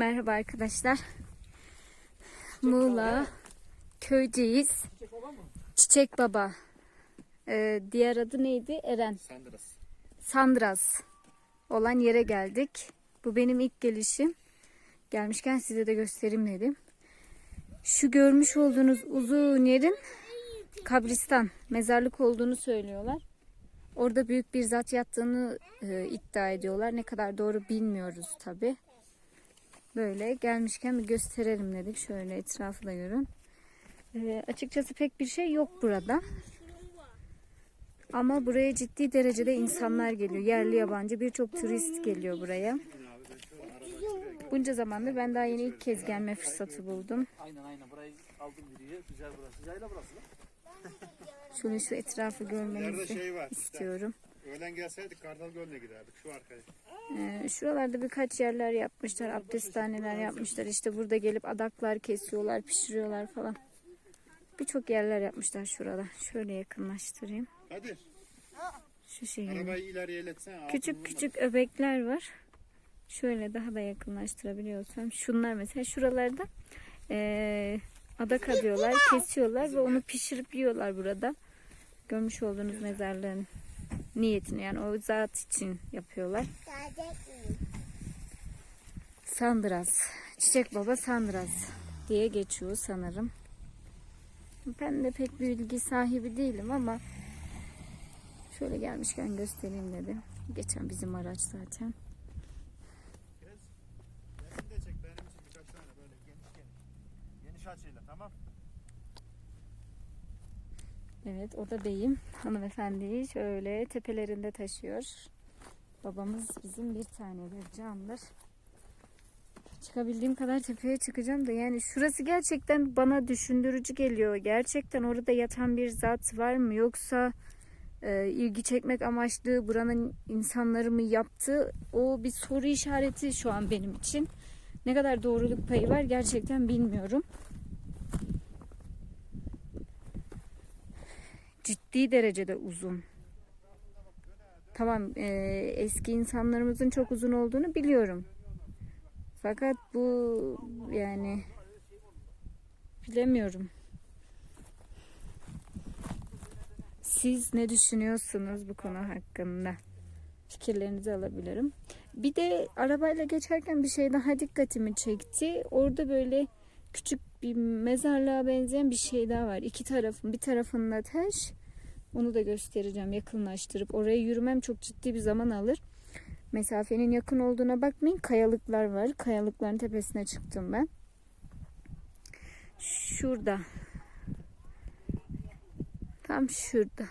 Merhaba arkadaşlar. Muğla köyceğiz. Çiçek Baba. Ee, diğer adı neydi? Eren. Sandras. Sandras olan yere geldik. Bu benim ilk gelişim. Gelmişken size de göstereyim dedim. Şu görmüş olduğunuz uzun yerin kabristan, mezarlık olduğunu söylüyorlar. Orada büyük bir zat yattığını e, iddia ediyorlar. Ne kadar doğru bilmiyoruz tabi. Böyle gelmişken bir gösterelim dedik. Şöyle etrafı da görün. E, açıkçası pek bir şey yok burada. Ama buraya ciddi derecede insanlar geliyor. Yerli yabancı birçok turist geliyor buraya. Bunca zamandır ben daha yeni ilk kez gelme fırsatı buldum. Aynen aynen burayı aldım biriye. Güzel burası. Yayla burası. Şöyle şu etrafı görmenizi şey istiyorum. Öğlen gelseydik Kartal Gölü'ne giderdik şu arkaya. Ee, şuralarda birkaç yerler yapmışlar. Abdesthaneler yapmışlar. İşte burada gelip adaklar kesiyorlar, pişiriyorlar falan. Birçok yerler yapmışlar şurada. Şöyle yakınlaştırayım. Hadi Şu şekilde. arabayı ileriye iletsen. Küçük küçük öbekler var. Şöyle daha da yakınlaştırabiliyorsam. Şunlar mesela şuralarda eee adak adıyorlar, kesiyorlar ve onu pişirip yiyorlar burada. Görmüş olduğunuz mezarlığın niyetini yani o zat için yapıyorlar. Sandras. Çiçek Baba Sandras diye geçiyor sanırım. Ben de pek bir bilgi sahibi değilim ama şöyle gelmişken göstereyim dedim. Geçen bizim araç zaten. Benim de çek benim için birkaç tane böyle geniş geniş. Geniş açıyla tamam. Evet o da beyim. Hanımefendiyi şöyle tepelerinde taşıyor. Babamız bizim bir tanedir candır. Çıkabildiğim kadar tepeye çıkacağım da yani şurası gerçekten bana düşündürücü geliyor. Gerçekten orada yatan bir zat var mı yoksa e, ilgi çekmek amaçlı buranın insanları mı yaptı? O bir soru işareti şu an benim için. Ne kadar doğruluk payı var gerçekten bilmiyorum. Ciddi derecede uzun. Tamam e, eski insanlarımızın çok uzun olduğunu biliyorum. Fakat bu yani bilemiyorum. Siz ne düşünüyorsunuz bu konu hakkında? Fikirlerinizi alabilirim. Bir de arabayla geçerken bir şey daha dikkatimi çekti. Orada böyle küçük bir mezarlığa benzeyen bir şey daha var. İki tarafın bir tarafında taş. Onu da göstereceğim yakınlaştırıp. Oraya yürümem çok ciddi bir zaman alır. Mesafenin yakın olduğuna bakmayın. Kayalıklar var. Kayalıkların tepesine çıktım ben. Şurada. Tam şurada.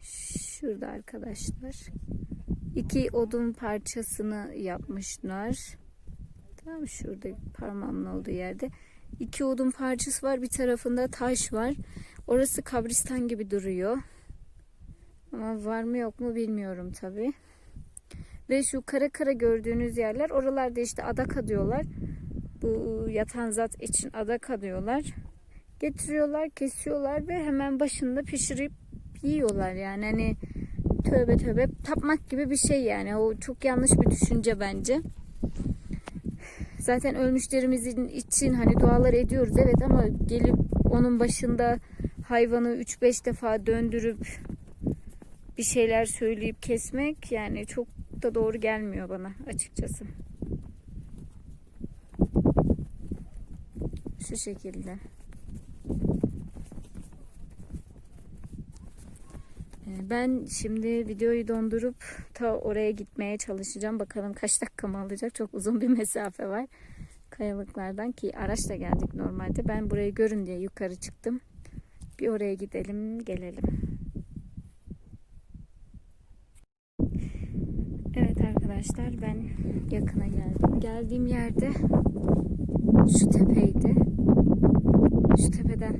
Şurada arkadaşlar. İki odun parçasını yapmışlar. Tam şurada parmağımın olduğu yerde. İki odun parçası var. Bir tarafında taş var. Orası kabristan gibi duruyor. Ama var mı yok mu bilmiyorum tabi. Ve şu kara kara gördüğünüz yerler oralarda işte adak adıyorlar. Bu yatan zat için adak adıyorlar. Getiriyorlar, kesiyorlar ve hemen başında pişirip yiyorlar yani. Hani tövbe tövbe tapmak gibi bir şey yani. O çok yanlış bir düşünce bence. Zaten ölmüşlerimizin için hani dualar ediyoruz evet ama gelip onun başında hayvanı 3-5 defa döndürüp bir şeyler söyleyip kesmek yani çok da doğru gelmiyor bana açıkçası. Şu şekilde. Ben şimdi videoyu dondurup ta oraya gitmeye çalışacağım. Bakalım kaç dakikamı alacak. Çok uzun bir mesafe var. Kayalıklardan ki araçla geldik normalde. Ben burayı görün diye yukarı çıktım. Bir oraya gidelim, gelelim. Evet arkadaşlar ben yakına geldim. Geldiğim yerde şu tepeydi. Şu tepeden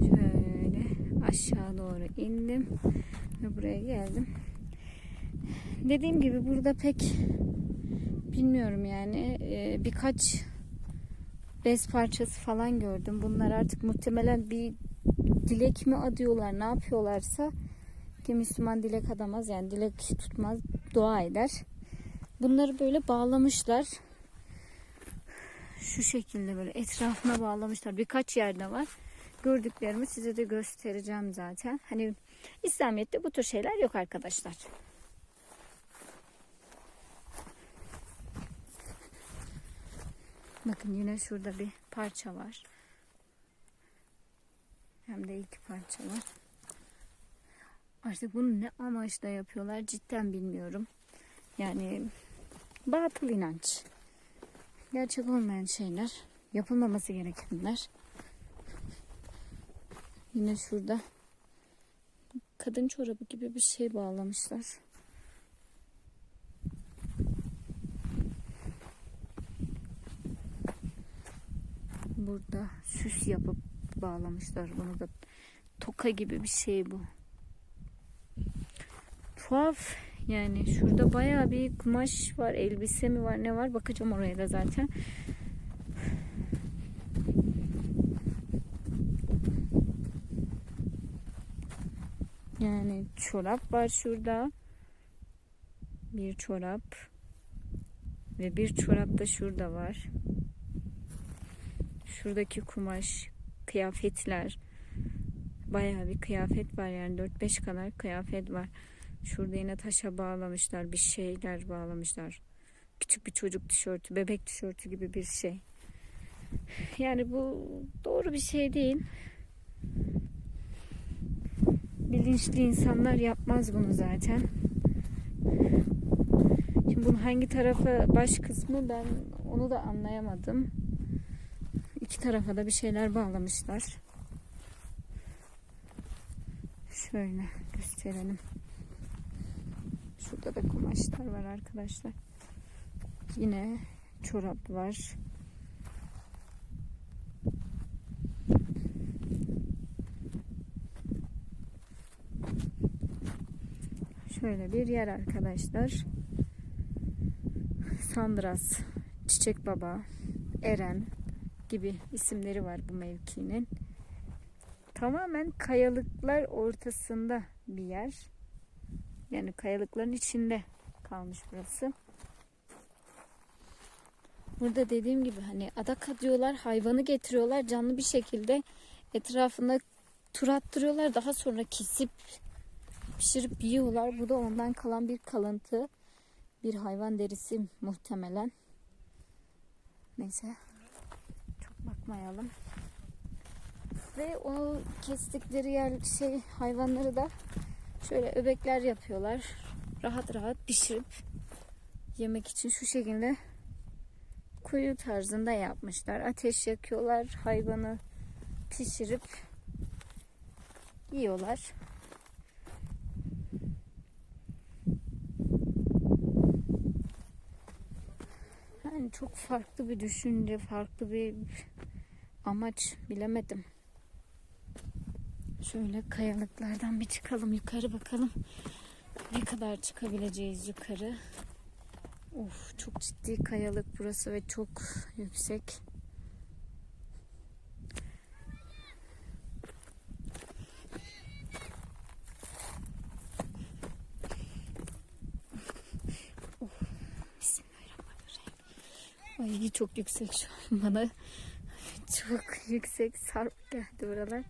şöyle aşağı doğru indim ve buraya geldim. Dediğim gibi burada pek bilmiyorum yani e, birkaç bez parçası falan gördüm. Bunlar artık muhtemelen bir dilek mi adıyorlar ne yapıyorlarsa bir Müslüman dilek adamaz yani dilek tutmaz dua eder. Bunları böyle bağlamışlar. Şu şekilde böyle etrafına bağlamışlar. Birkaç yerde var. Gördüklerimi size de göstereceğim zaten. Hani İslamiyet'te bu tür şeyler yok arkadaşlar. Bakın yine şurada bir parça var. Hem de iki parça var. Artık bunu ne amaçla yapıyorlar cidden bilmiyorum. Yani batıl inanç. Gerçek olmayan şeyler. Yapılmaması gerekenler. Yine şurada kadın çorabı gibi bir şey bağlamışlar. Burada süs yapıp bağlamışlar bunu da. Toka gibi bir şey bu. Tuhaf yani şurada bayağı bir kumaş var, elbise mi var, ne var bakacağım oraya da zaten. Çorap var şurada. Bir çorap. Ve bir çorap da şurada var. Şuradaki kumaş, kıyafetler. Bayağı bir kıyafet var yani 4-5 kadar kıyafet var. Şurada yine taşa bağlamışlar, bir şeyler bağlamışlar. Küçük bir çocuk tişörtü, bebek tişörtü gibi bir şey. Yani bu doğru bir şey değil. Bilinçli insanlar yapmaz bunu zaten. Şimdi bunun hangi tarafa baş kısmı ben onu da anlayamadım. İki tarafa da bir şeyler bağlamışlar. Şöyle gösterelim. Şurada da kumaşlar var arkadaşlar. Yine çorap var. Şöyle bir yer arkadaşlar. Sandras, Çiçek Baba, Eren gibi isimleri var bu mevkinin. Tamamen kayalıklar ortasında bir yer. Yani kayalıkların içinde kalmış burası. Burada dediğim gibi hani adak atıyorlar, hayvanı getiriyorlar canlı bir şekilde etrafına tur attırıyorlar. Daha sonra kesip pişirip yiyorlar. Bu da ondan kalan bir kalıntı. Bir hayvan derisi muhtemelen. Neyse. Çok bakmayalım. Ve o kestikleri yer şey hayvanları da şöyle öbekler yapıyorlar. Rahat rahat pişirip yemek için şu şekilde kuyu tarzında yapmışlar. Ateş yakıyorlar. Hayvanı pişirip yiyorlar. Yani çok farklı bir düşünce, farklı bir amaç bilemedim. Şöyle kayalıklardan bir çıkalım yukarı bakalım. Ne kadar çıkabileceğiz yukarı. Of çok ciddi kayalık burası ve çok yüksek. Ay çok yüksek şu an bana. Çok yüksek sarp geldi buralar.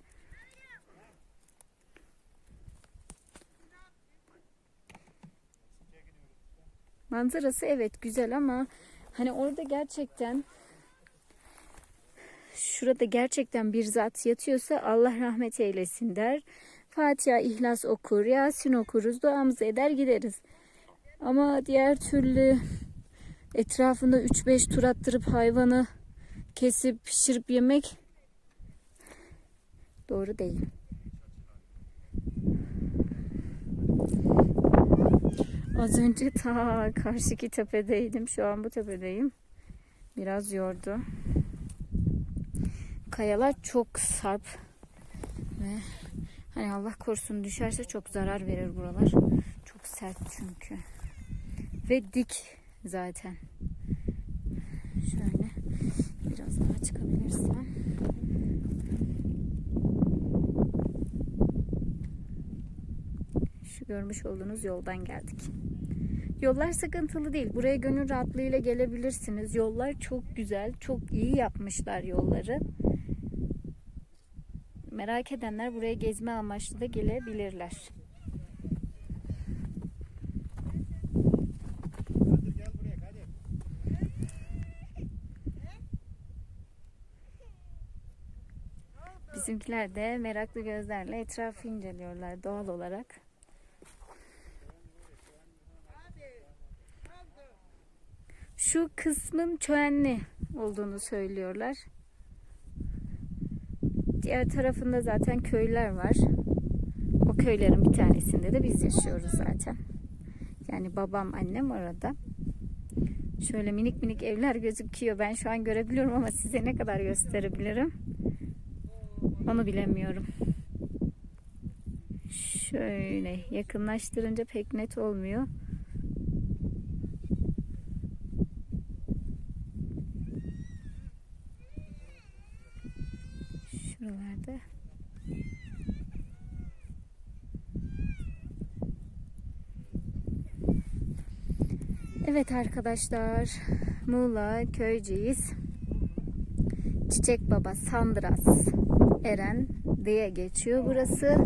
Manzarası evet güzel ama hani orada gerçekten şurada gerçekten bir zat yatıyorsa Allah rahmet eylesin der. Fatiha, İhlas okur, Yasin okuruz, duamızı eder gideriz. Ama diğer türlü etrafında 3-5 tur attırıp hayvanı kesip pişirip yemek doğru değil. Az önce ta karşıki tepedeydim. Şu an bu tepedeyim. Biraz yordu. Kayalar çok sarp ve hani Allah korusun düşerse çok zarar verir buralar. Çok sert çünkü. Ve dik zaten. Şöyle biraz daha çıkabilirsem. görmüş olduğunuz yoldan geldik. Yollar sıkıntılı değil. Buraya gönül rahatlığıyla gelebilirsiniz. Yollar çok güzel, çok iyi yapmışlar yolları. Merak edenler buraya gezme amaçlı da gelebilirler. Bizimkiler de meraklı gözlerle etrafı inceliyorlar doğal olarak. Şu kısmın çöğenli olduğunu söylüyorlar. Diğer tarafında zaten köyler var. O köylerin bir tanesinde de biz yaşıyoruz zaten. Yani babam, annem orada. Şöyle minik minik evler gözüküyor. Ben şu an görebiliyorum ama size ne kadar gösterebilirim? Onu bilemiyorum. Şöyle yakınlaştırınca pek net olmuyor. Şuralarda. Evet arkadaşlar, Muğla Köyceğiz. Çiçek Baba Sandras Eren diye geçiyor burası.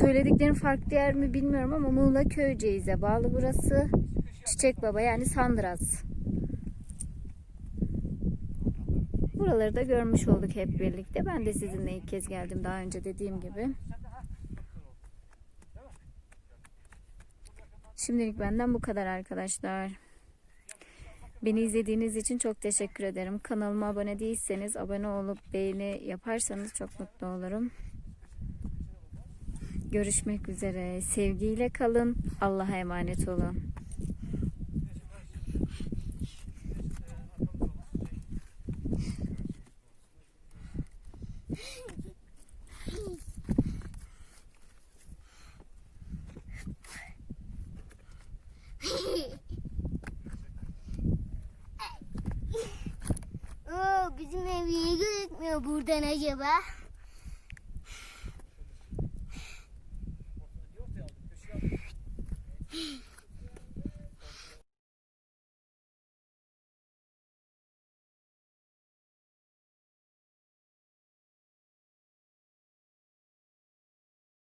Söylediklerim farklı yer mi bilmiyorum ama Muğla Köyceğiz'e bağlı burası. Çiçek Baba yani Sandras. Buraları da görmüş olduk hep birlikte. Ben de sizinle ilk kez geldim daha önce dediğim gibi. Şimdilik benden bu kadar arkadaşlar. Beni izlediğiniz için çok teşekkür ederim. Kanalıma abone değilseniz abone olup beğeni yaparsanız çok mutlu olurum. Görüşmek üzere. Sevgiyle kalın. Allah'a emanet olun. Bizim ev iyi gözükmüyor buradan acaba?